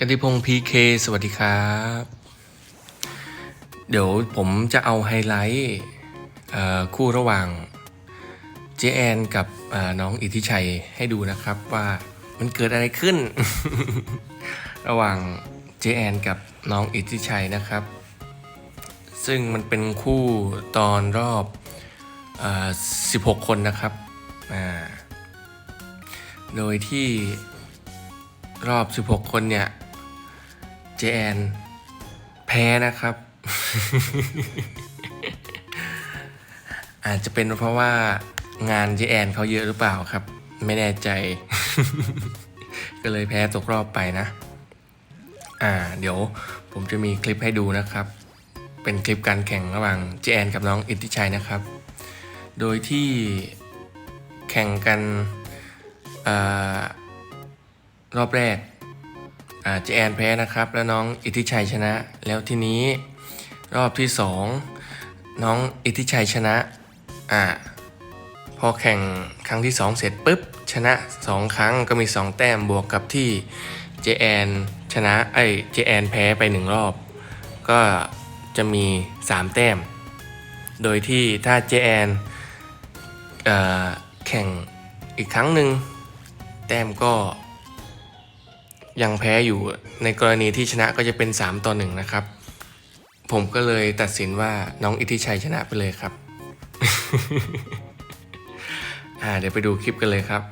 กันติพงศ์พีเคสวัสดีครับ เดี๋ยวผมจะเอาไฮไลท์คู่ระหว่างเจแอนกับน้องอิทธิชัยให้ดูนะครับว่ามันเกิดอะไรขึ้น ระหว่างเจแอนกับน้องอิทธิชัยนะครับ ซึ่งมันเป็นคู่ตอนรอบอ16 คนนะครับ โดยที่รอบ 16 คนเนี่ย เจแอนแพ้นะครับ อาจจะเป็นเพราะว่างานเจแอนเขาเยอะหรือเปล่าครับ ไม่แน่ใจ ก็เลยแพ้ตกรอบไปนะ อ่า เดี๋ยวผมจะมีคลิปให้ดูนะครับ เป็นคลิปการแข่งระหว่างเจแอนกับน้องอิทธิชัยนะครับ โดยที่แข่งกันอรอบแรก เจแอนแพ้นะครับ แล้วน้องอิทธิชัยชนะ แล้วทีนี้รอบที่สองน้องอิทธิชัยชนะอ่าพอแข่งครั้งที่สองเสร็จปุ๊บ ชนะสองครั้งก็มีสองแต้มบวกกับที่เจแอนชนะไอ้เจแอนแพ้ไปหนึ่งรอบ ก็จะมีสามแต้ม โดยที่ถ้าเจแอนแข่งอีกครั้งหนึ่งแต้มก็ ยังแพ้อยู่ในกรณีที่ชนะก็จะเป็น 3 ต่อ 1 นะครับ ผมก็เลยตัดสินว่าน้องอิทธิชัยชนะไปเลยครับ อ่าเดี๋ยวไปดูคลิปกันเลยครับ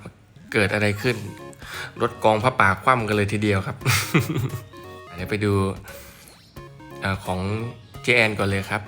เกิดอะไรขึ้น รถกองพระป่าคว่ำกันเลยทีเดียวครับ เดี๋ยวไปดูอของเจแอนก่อนเลยครับ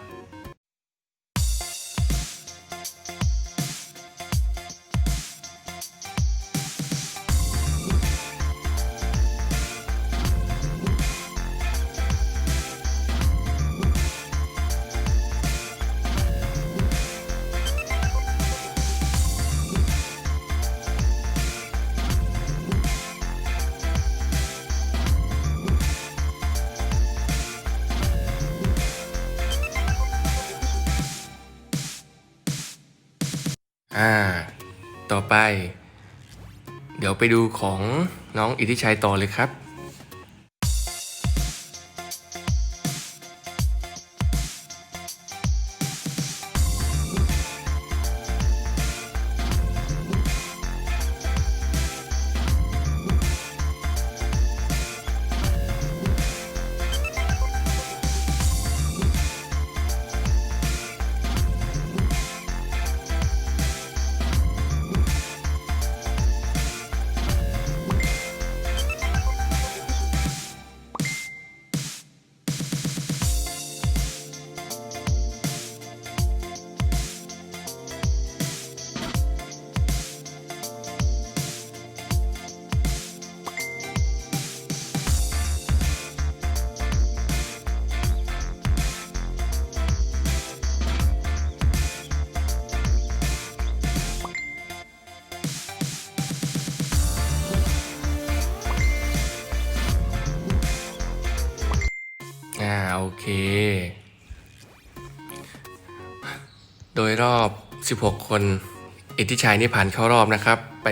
อ่า ต่อไป เดี๋ยวไปดูของน้องอิทธิชัยต่อเลยครับ อ่าโอเค โดยรอบ 16 คน อิทธิชัยนี่ผ่านเข้ารอบนะครับ ไป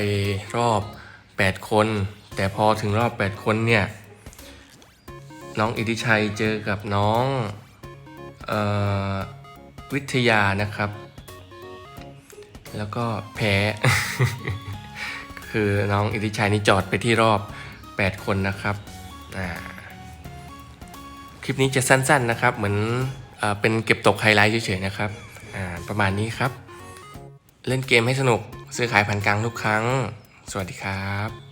รอบ 8 คน แต่พอถึงรอบ 8 คนเนี่ย น้องอิทธิชัยเจอกับน้องออวิทยานะครับ แล้วก็แพ้ คือน้องอิทธิชัยนี่จอดไปที่รอบ 8 คนนะครับอ่า คลิปนี้จะสั้นๆนะครับ เหมือนเอเป็นเก็บตกไฮไลท์เฉยๆนะครับประมาณนี้ครับ เล่นเกมให้สนุกซื้อขายผ่านกลางทุกครั้ง สวัสดีครับ